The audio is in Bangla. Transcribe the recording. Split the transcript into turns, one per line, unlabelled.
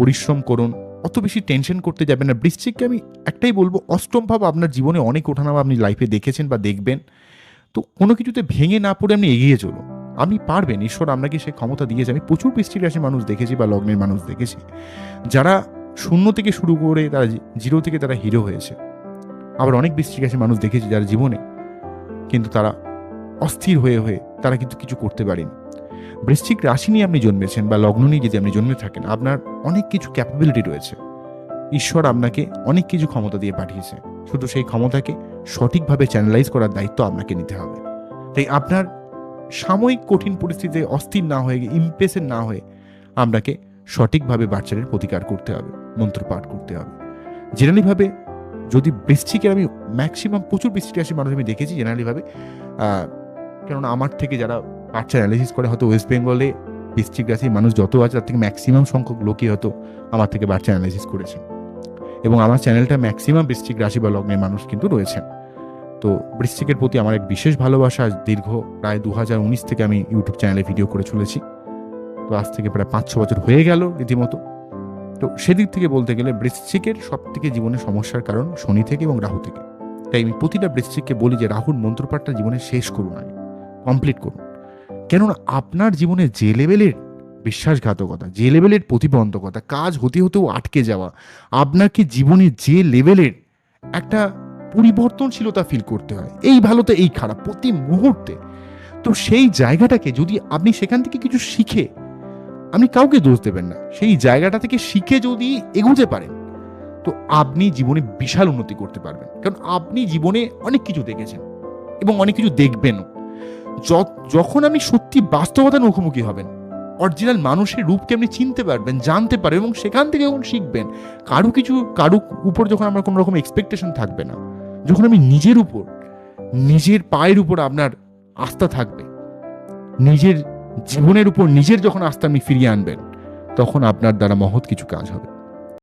পরিশ্রম করুন, অত বেশি টেনশন করতে যাবেন না। বৃশ্চিককে আমি একটাই বলব, অষ্টম ভাব আপনার জীবনে অনেক ওঠানামা আপনি লাইফে দেখেছেন বা দেখবেন। তো কোনো কিছুতে ভেঙে না পড়ে আপনি এগিয়ে চলুন। আপনি পারবেন, ঈশ্বর আপনাকে সে ক্ষমতা দিয়েছে। আমি প্রচুর বৃষ্টিক রাশির মানুষ দেখেছি বা লগ্নের মানুষ দেখেছি। যারা শূন্য থেকে শুরু করে তারা জিরো থেকে তারা হিরো হয়েছে। আবার অনেক বৃষ্টিক রাশির মানুষ দেখেছি যারা জীবনে কিন্তু তারা অস্থির হয়ে হয়ে তারা কিন্তু কিছু করতে পারেনি। বৃশ্চিক রাশি নিয়ে আপনি জন্মেছেন বা লগ্ন নিয়ে যদি আপনি জন্মে থাকেন, আপনার অনেক কিছু ক্যাপাবিলিটি রয়েছে। ঈশ্বর আপনাকে অনেক কিছু ক্ষমতা দিয়ে পাঠিয়েছে। শুধু সেই ক্ষমতাকে সঠিকভাবে চ্যানেলাইজ করার দায়িত্ব আপনাকে নিতে হবে। তাই আপনার সাময়িক কঠিন পরিস্থিতিতে অস্থির না হয়ে ইমপ্রেসের না হয়ে আপনাকে সঠিকভাবে বাচ্চাদের প্রতিকার করতে হবে মন্ত্রপাঠ করতে হবে। জেনারেলিভাবে যদি বৃশ্চিকের আমি ম্যাক্সিমাম প্রচুর বৃষ্টি রাশির মানুষ আমি দেখেছি জেনারেলিভাবে কেননা আমার থেকে যারা বাচ্চা অ্যানালিসিস করে হয়তো ওয়েস্ট বেঙ্গলে বৃশ্চিক রাশির মানুষ যত আছে তার থেকে ম্যাক্সিমাম সংখ্যক লোকই হয়তো আমার থেকে বাচ্চা অ্যানালিসিস করেছে এবং আমার চ্যানেলটা ম্যাক্সিমাম বৃশ্চিক রাশি বা লগ্নের মানুষ কিন্তু রয়েছেন। তো বৃশ্চিকের প্রতি আমার এক বিশেষ ভালোবাসা দীর্ঘ প্রায় দু হাজার উনিশ থেকে আমি ইউটিউব চ্যানেলে ভিডিও করে চলেছি। তো আজ থেকে প্রায় পাঁচ ছ বছর হয়ে গেল রীতিমতো। তো সেদিক থেকে বলতে গেলে বৃশ্চিকের সব থেকে জীবনে সমস্যার কারণ শনি থেকে এবং রাহু থেকে। তাই আমি প্রতিটা বৃশ্চিককে বলি যে রাহুর মন্ত্রপাঠটা জীবনে শেষ করুন আগে কমপ্লিট করুন। কেননা আপনার জীবনে যে লেভেলের বিশ্বাসঘাতকতা, যে লেভেলের প্রতিবন্ধকতা, কাজ হতে হতেও আটকে যাওয়া, আপনাকে জীবনে যে লেভেলের একটা পরিবর্তনশীলতা ফিল করতে হয়, এই ভালো তো এই খারাপ প্রতি মুহূর্তে। তো সেই জায়গাটাকে যদি আপনি সেখান থেকে কিছু শিখে, আপনি কাউকে দোষ দেবেন না, সেই জায়গাটা থেকে শিখে যদি এগোতে পারেন, তো আপনি জীবনে বিশাল উন্নতি করতে পারবেন। কারণ আপনি জীবনে অনেক কিছু দেখেছেন এবং অনেক কিছু দেখবেনও। যখন আপনি সত্যি বাস্তবতার মুখোমুখি হবেন অরিজিনাল মানুষের রূপকে আপনি চিনতে পারবেন, জানতে পারবেন এবং সেখান থেকে যখন শিখবেন, কারও কিছু, কারও উপর যখন আমার কোনো রকম এক্সপেকটেশন থাকবে না, যখন আমি নিজের উপর, নিজের পায়ের উপর আপনার আস্থা থাকবে, নিজের জীবনের উপর নিজের যখন আস্থা আপনি ফিরিয়ে আনবেন, তখন আপনার দ্বারা মহৎ কিছু কাজ হবে।